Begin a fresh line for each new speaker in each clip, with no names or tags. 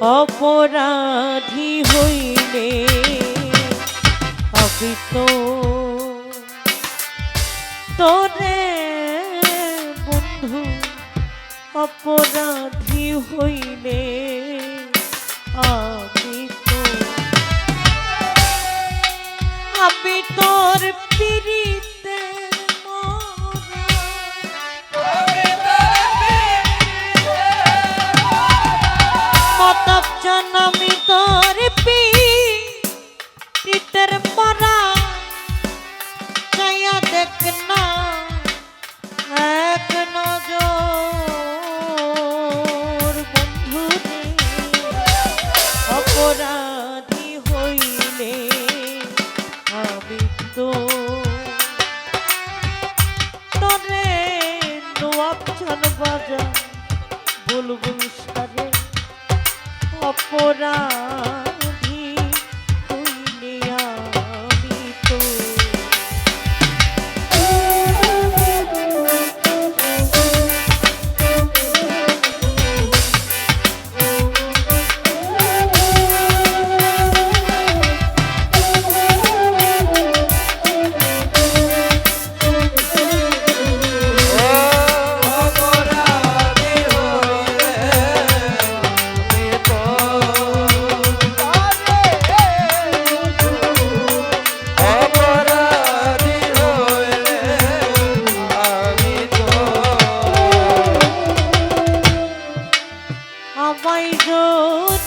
অপরাধী হইলে অকৃত। তোরে বন্ধু অপরাধী হইলে অপরাধ।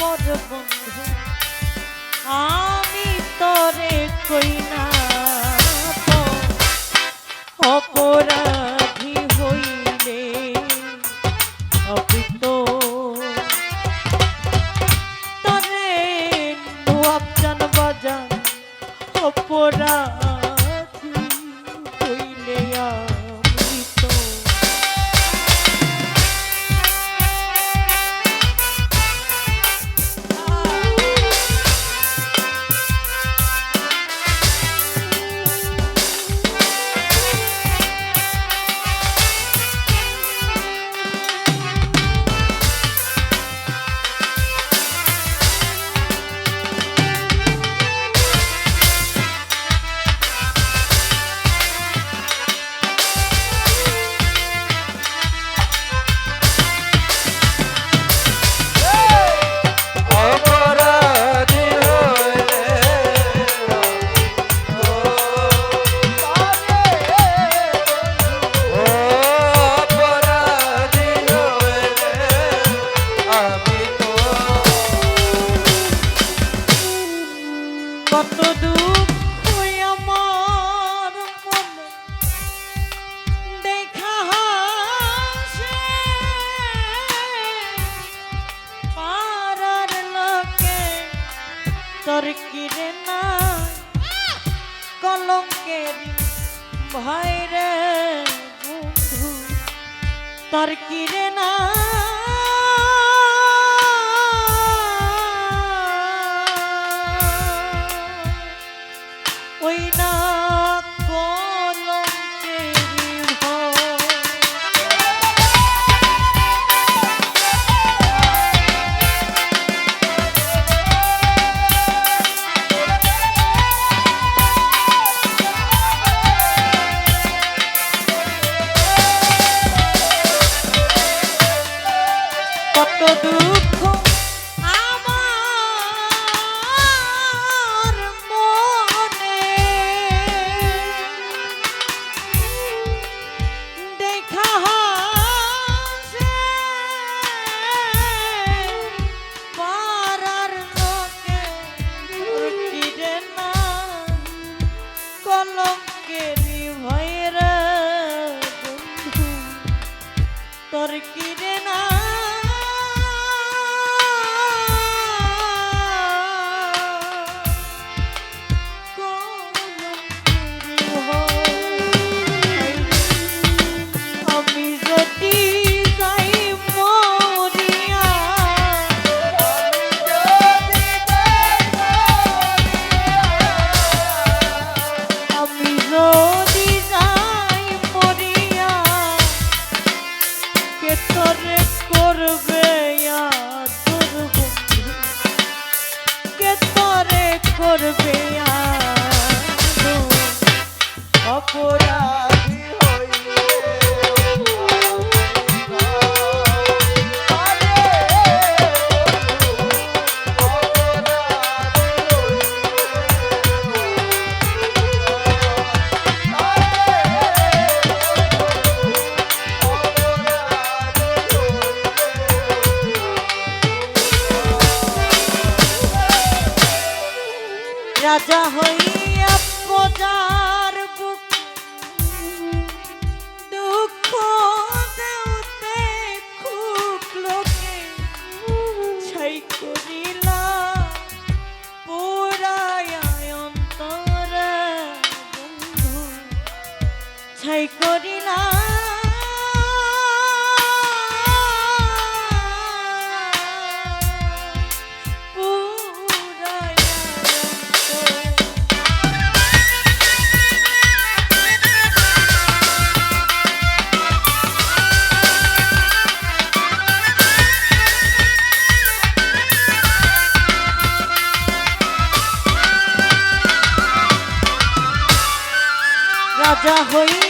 পর বন্ধু আমি তোরে কই না অপরাধ তোর কিরে না? কলঙ্কের ভয় রে বন্ধু তোর না? রাজা হইয়া প্রজার বুক। দুঃখ দেউতে খুব লোকে। ছাই করিলা পুরায় বন্ধু। ছাই করিলা রাজা হই